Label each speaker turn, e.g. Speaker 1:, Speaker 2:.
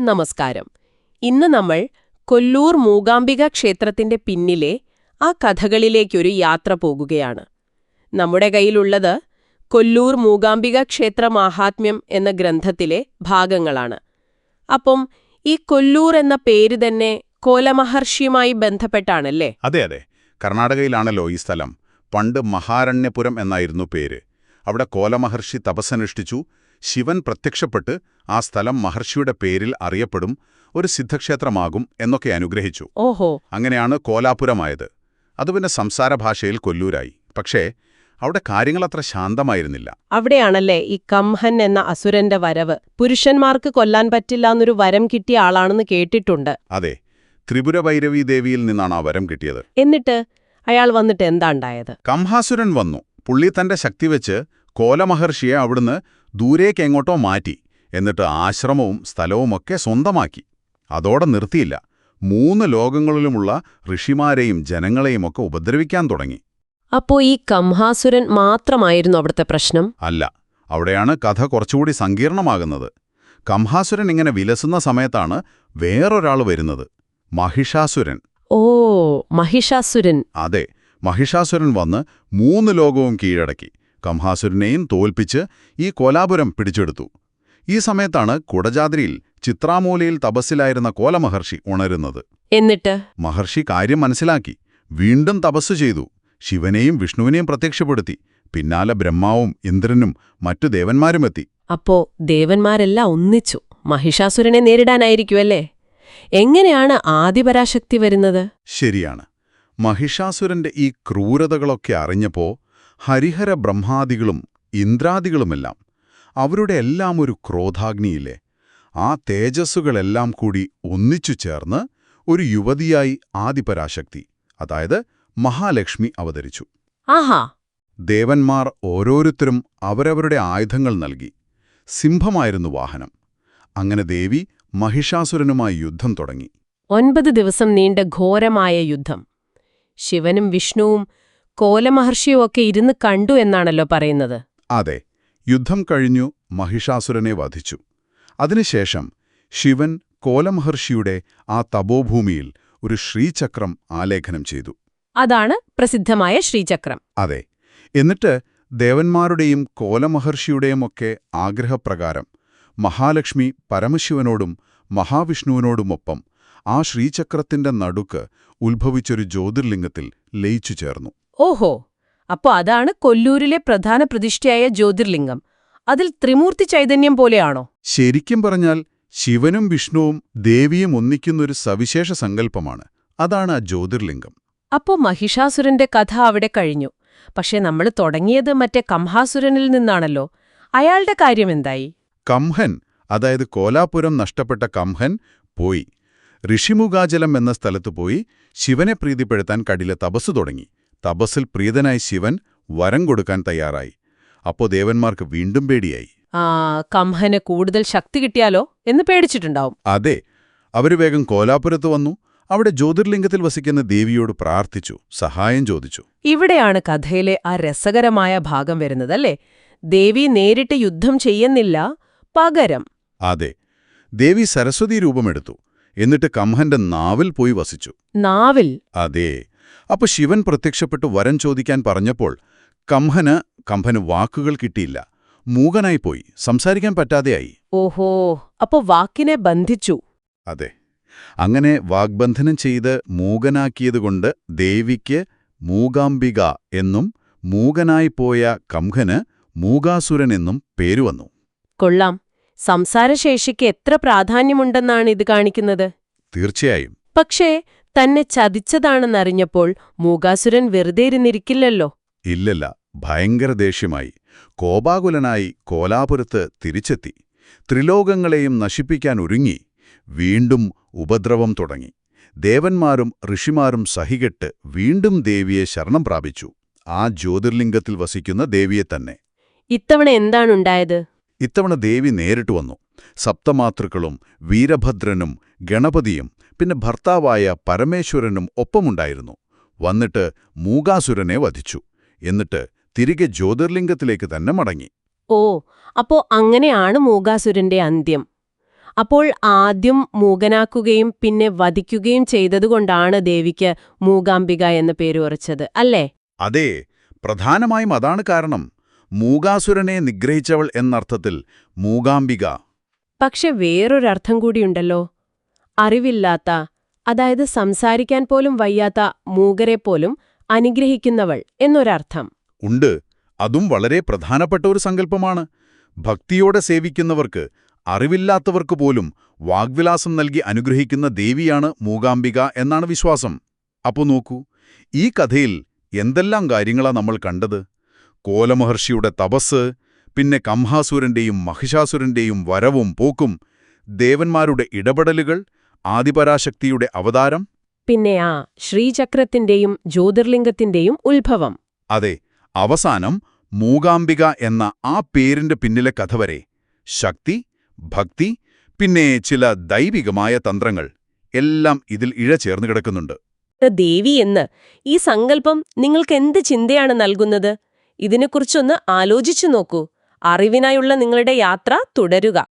Speaker 1: നമസ്കാരം. ഇന്ന് നമ്മൾ കൊല്ലൂർ മൂകാംബിക ക്ഷേത്രത്തിന്റെ പിന്നിലെ ആ കഥകളിലേക്കൊരു യാത്ര പോകുകയാണ്. നമ്മുടെ കയ്യിലുള്ളത് കൊല്ലൂർ മൂകാംബിക ക്ഷേത്ര മാഹാത്മ്യം എന്ന ഗ്രന്ഥത്തിലെ ഭാഗങ്ങളാണ്. അപ്പം ഈ കൊല്ലൂർ എന്ന പേര് തന്നെ കോലമഹർഷിയുമായി ബന്ധപ്പെട്ടാണല്ലേ?
Speaker 2: അതെ അതെ. കർണാടകയിലാണല്ലോ ഈ സ്ഥലം. പണ്ട് മഹാരണ്യപുരം എന്നായിരുന്നു പേര്. അവിടെ കോലമഹർഷി തപസ്സനുഷ്ഠിച്ചു. ശിവൻ പ്രത്യക്ഷപ്പെട്ട് ആ സ്ഥലം മഹർഷിയുടെ പേരിൽ അറിയപ്പെടും ഒരു സിദ്ധക്ഷേത്രമാകും എന്നൊക്കെ അനുഗ്രഹിച്ചു.
Speaker 1: ഓഹോ.
Speaker 2: അങ്ങനെയാണ് കോലാപുരമായത്. അത് പിന്നെ സംസാര ഭാഷയിൽ കൊല്ലൂരായി. പക്ഷേ അവിടെ കാര്യങ്ങളത്ര ശാന്തമായിരുന്നില്ല.
Speaker 1: അവിടെയാണല്ലേ ഈ കംഹൻ എന്ന അസുരന്റെ വരവ്? പുരുഷന്മാർക്ക് കൊല്ലാൻ പറ്റില്ല എന്നൊരു വരം കിട്ടിയ ആളാണെന്ന് കേട്ടിട്ടുണ്ട്.
Speaker 2: അതെ ത്രിപുര ഭൈരവി ദേവിയിൽ നിന്നാണ് ആ വരം കിട്ടിയത്.
Speaker 1: എന്നിട്ട് അയാൾ വന്നിട്ട് എന്താ ഉണ്ടായത്?
Speaker 2: കംഹാസുരൻ വന്നു. പുള്ളി തന്റെ ശക്തി വെച്ച് കോലമഹർഷിയെ അവിടുന്ന് ദൂരേക്കെങ്ങോട്ടോ മാറ്റി എന്നിട്ട് ആശ്രമവും സ്ഥലവുമൊക്കെ സ്വന്തമാക്കി. അതോടെ നിർത്തിയില്ല. മൂന്ന് ലോകങ്ങളിലുമുള്ള ഋഷിമാരെയും ജനങ്ങളെയും ഒക്കെ ഉപദ്രവിക്കാൻ തുടങ്ങി.
Speaker 1: അപ്പോ ഈ കംഹാസുരൻ മാത്രമായിരുന്നു അവിടുത്തെ പ്രശ്നം?
Speaker 2: അല്ല. അവിടെയാണ് കഥ കുറച്ചുകൂടി സങ്കീർണമാകുന്നത്. കംഹാസുരൻ ഇങ്ങനെ വിലസുന്ന സമയത്താണ് വേറൊരാൾ വരുന്നത്. മഹിഷാസുരൻ.
Speaker 1: ഓ മഹിഷാസുരൻ.
Speaker 2: അതെ. മഹിഷാസുരൻ വന്ന് മൂന്ന് ലോകവും കീഴടക്കി. കംഹാസുരനെയും തോൽപ്പിച്ച് ഈ കോലാപുരം പിടിച്ചെടുത്തു. ഈ സമയത്താണ് കുടജാദ്രിയിൽ ചിത്രാമൂലയിൽ തപസ്സിലായിരുന്ന കോലമഹർഷി ഉണരുന്നത്.
Speaker 1: എന്നിട്ട്?
Speaker 2: മഹർഷി കാര്യം മനസ്സിലാക്കി. വീണ്ടും തപസ്സു ചെയ്തു. ശിവനെയും വിഷ്ണുവിനെയും പ്രത്യക്ഷപ്പെടുത്തി. പിന്നാലെ ബ്രഹ്മാവും ഇന്ദ്രനും മറ്റു ദേവന്മാരുമെത്തി.
Speaker 1: അപ്പോ ദേവന്മാരെല്ലാം ഒന്നിച്ചു. മഹിഷാസുരനെ നേരിടാനായിരിക്കുമല്ലേ എങ്ങനെയാണ് ആദിപരാശക്തി വരുന്നത്?
Speaker 2: ശരിയാണ്. മഹിഷാസുരന്റെ ഈ ക്രൂരതകളൊക്കെ അറിഞ്ഞപ്പോ ഹരിഹര ബ്രഹ്മാദികളും ഇന്ദ്രാദികളുമെല്ലാം അവരുടെ എല്ലാം ഒരു ക്രോധാഗ്നിയില്ലേ ആ തേജസ്സുകളെല്ലാം കൂടി ഒന്നിച്ചു ചേർന്ന് ഒരു യുവതിയായി ആദിപരാശക്തി അതായത് മഹാലക്ഷ്മി അവതരിച്ചു.
Speaker 1: ആഹാ.
Speaker 2: ദേവന്മാർ ഓരോരുത്തരും അവരവരുടെ ആയുധങ്ങൾ നൽകി. സിംഹമായിരുന്നു വാഹനം. അങ്ങനെ ദേവി മഹിഷാസുരനുമായി യുദ്ധം തുടങ്ങി.
Speaker 1: ഒൻപത് ദിവസം നീണ്ട ഘോരമായ യുദ്ധം. ശിവനും വിഷ്ണുവും കോലമഹർഷിയും ഒക്കെ ഇരുന്ന് കണ്ടു എന്നാണല്ലോ പറയുന്നത്.
Speaker 2: അതെ യുദ്ധം കഴിഞ്ഞു മഹിഷാസുരനെ വധിച്ചു. അതിനുശേഷം ശിവൻ കോലമഹർഷിയുടെ ആ തപോഭൂമിയിൽ ഒരു ശ്രീചക്രം ആലേഖനം ചെയ്തു.
Speaker 1: അതാണ് പ്രസിദ്ധമായ ശ്രീചക്രം.
Speaker 2: അതെ എന്നിട്ട് ദേവന്മാരുടെയും കോലമഹർഷിയുടെയുമൊക്കെ ആഗ്രഹപ്രകാരം മഹാലക്ഷ്മി പരമശിവനോടും മഹാവിഷ്ണുവിനോടുമൊപ്പം ആ ശ്രീചക്രത്തിന്റെ നടുക്ക് ഉത്ഭവിച്ചൊരു ജ്യോതിർലിംഗത്തിൽ ലയിച്ചു ചേർന്നു
Speaker 1: ഓഹോ അപ്പോ അതാണ് കൊല്ലൂരിലെ പ്രധാന പ്രതിഷ്ഠയായ ജ്യോതിർലിംഗം. അതിൽ ത്രിമൂർത്തി ചൈതന്യം പോലെയാണോ?
Speaker 2: ശരിക്കും പറഞ്ഞാൽ ശിവനും വിഷ്ണുവും ദേവിയും ഒന്നിക്കുന്നൊരു സവിശേഷ സങ്കല്പമാണ്. അതാണ് ആ ജ്യോതിർലിംഗം.
Speaker 1: അപ്പോ മഹിഷാസുരന്റെ കഥ അവിടെ കഴിഞ്ഞു. പക്ഷെ നമ്മൾ തുടങ്ങിയത് മറ്റേ കംഹാസുരനിൽ നിന്നാണല്ലോ. അയാളുടെ കാര്യം എന്തായി?
Speaker 2: കംഹൻ അതായത് കോലാപുരം നഷ്ടപ്പെട്ട കംഹൻ പോയി. ഋഷിമുഖാചലം എന്ന സ്ഥലത്തു പോയി ശിവനെ പ്രീതിപ്പെടുത്താൻ കടിലെ തപസ്സു തുടങ്ങി. തപസ്സിൽ പ്രീതനായ ശിവൻ വരം കൊടുക്കാൻ തയ്യാറായി. അപ്പോ ദേവന്മാർക്ക് വീണ്ടും പേടിയായി.
Speaker 1: ആ കംഹന് കൂടുതൽ ശക്തി കിട്ടിയാലോ എന്ന് പേടിച്ചിട്ടുണ്ടാവും.
Speaker 2: അതെ അവർ വേഗം കോലാപുരത്ത് വന്നു. അവിടെ ജ്യോതിർലിംഗത്തിൽ വസിക്കുന്ന ദേവിയോട് പ്രാർത്ഥിച്ചു സഹായം ചോദിച്ചു.
Speaker 1: ഇവിടെയാണ് കഥയിലെ ആ രസകരമായ ഭാഗം വരുന്നതല്ലേ? ദേവി നേരിട്ട് യുദ്ധം ചെയ്യുന്നില്ല പകരം.
Speaker 2: അതെ ദേവി സരസ്വതി രൂപമെടുത്തു. എന്നിട്ട് കംഹന്റെ നാവിൽ പോയി വസിച്ചു.
Speaker 1: നാവിൽ?
Speaker 2: അതെ അപ്പൊ ശിവൻ പ്രത്യക്ഷപ്പെട്ട് വരം ചോദിക്കാൻ പറഞ്ഞപ്പോൾ കംഹന് കംഭന് വാക്കുകൾ കിട്ടിയില്ല. മൂകനായി പോയി. സംസാരിക്കാൻ പറ്റാതെയായി.
Speaker 1: ഓഹോ അപ്പോ വാക്കിനെ ബന്ധിച്ചു.
Speaker 2: അതെ. അങ്ങനെ വാഗ്ബന്ധനം ചെയ്ത് മൂകനാക്കിയതുകൊണ്ട് ദേവിക്ക് മൂകാംബിക എന്നും മൂകനായിപ്പോയ കംഹന് മൂകാസുരൻ എന്നും പേരുവന്നു
Speaker 1: കൊള്ളാം. സംസാരശേഷിക്ക് എത്ര പ്രാധാന്യമുണ്ടെന്നാണ് ഇത് കാണിക്കുന്നത്?
Speaker 2: തീർച്ചയായും.
Speaker 1: പക്ഷേ തന്നെ ചതിച്ചതാണെന്നറിഞ്ഞപ്പോൾ മൂകാസുരൻ വെറുതെ ഇരുന്നിരിക്കില്ലല്ലോ
Speaker 2: ഇല്ലല്ല ഭയങ്കര ദേഷ്യമായി. കോപാകുലനായി കോലാപുരത്ത് തിരിച്ചെത്തി. ത്രിലോകങ്ങളെയും നശിപ്പിക്കാൻ ഒരുങ്ങി. വീണ്ടും ഉപദ്രവം തുടങ്ങി. ദേവന്മാരും ഋഷിമാരും സഹികെട്ട് വീണ്ടും ദേവിയെ ശരണം പ്രാപിച്ചു. ആ ജ്യോതിർലിംഗത്തിൽ വസിക്കുന്ന ദേവിയെ തന്നെ.
Speaker 1: ഇത്തവണ എന്താണുണ്ടായത്?
Speaker 2: ഇത്തവണ ദേവി നേരിട്ട് വന്നു. സപ്തമാതൃക്കളും വീരഭദ്രനും ഗണപതിയും പിന്നെ ഭർത്താവായ പരമേശ്വരനും ഒപ്പമുണ്ടായിരുന്നു. വന്നിട്ട് മൂകാസുരനെ വധിച്ചു. എന്നിട്ട് തിരികെ ജ്യോതിർലിംഗത്തിലേക്ക് തന്നെ മടങ്ങി.
Speaker 1: ഓ അപ്പോ അങ്ങനെയാണ് മൂകാസുരന്റെ അന്ത്യം. അപ്പോൾ ആദ്യം മൂകനാക്കുകയും പിന്നെ വധിക്കുകയും ചെയ്തതുകൊണ്ടാണ് ദേവിക്ക് മൂകാംബിക എന്ന പേര് ഉറച്ചത് അല്ലേ?
Speaker 2: അതെ പ്രധാനമായും അതാണ് കാരണം. മൂകാസുരനെ നിഗ്രഹിച്ചവൾ എന്നർത്ഥത്തിൽ മൂകാംബിക
Speaker 1: പക്ഷെ വേറൊരർത്ഥം കൂടിയുണ്ടല്ലോ. അറിവില്ലാത്ത അതായത് സംസാരിക്കാൻ പോലും വയ്യാത്ത മൂകരെപ്പോലും അനുഗ്രഹിക്കുന്നവൾ എന്നൊരർത്ഥം.
Speaker 2: ഉണ്ട്. അതും വളരെ പ്രധാനപ്പെട്ട ഒരു സങ്കല്പമാണ്. ഭക്തിയോടെ സേവിക്കുന്നവർക്ക് അറിവില്ലാത്തവർക്ക് പോലും വാഗ്വിലാസം നൽകി അനുഗ്രഹിക്കുന്ന ദേവിയാണ് മൂകാംബിക എന്നാണ് വിശ്വാസം. അപ്പോ നോക്കൂ ഈ കഥയിൽ എന്തെല്ലാം കാര്യങ്ങളാ നമ്മൾ കണ്ടത്? കോലമഹർഷിയുടെ തപസ് പിന്നെ കംഹാസുരന്റെയും മഹിഷാസുരന്റെയും വരവും പോക്കും ദേവന്മാരുടെ ഇടപെടലുകൾ ആദിപരാശക്തിയുടെ അവതാരം.
Speaker 1: പിന്നെ ആ ശ്രീചക്രത്തിന്റെയും ജ്യോതിർലിംഗത്തിന്റെയും ഉത്ഭവം.
Speaker 2: അതെ അവസാനം മൂകാംബിക എന്ന ആ പേരിന്റെ പിന്നിലെ കഥ വരെ. ശക്തി ഭക്തി പിന്നെ ചില ദൈവികമായ തന്ത്രങ്ങൾ. എല്ലാം ഇതിൽ ഇഴ ചേർന്ന് കിടക്കുന്നുണ്ട്.
Speaker 1: ദേവി എന്ന് ഈ സങ്കല്പം നിങ്ങൾക്ക് എന്ത് ചിന്തയാണ് നൽകുന്നത്? ഇതിനെക്കുറിച്ചൊന്ന് ആലോചിച്ചു നോക്കൂ. അറിവിനായുള്ള നിങ്ങളുടെ യാത്ര തുടരുക.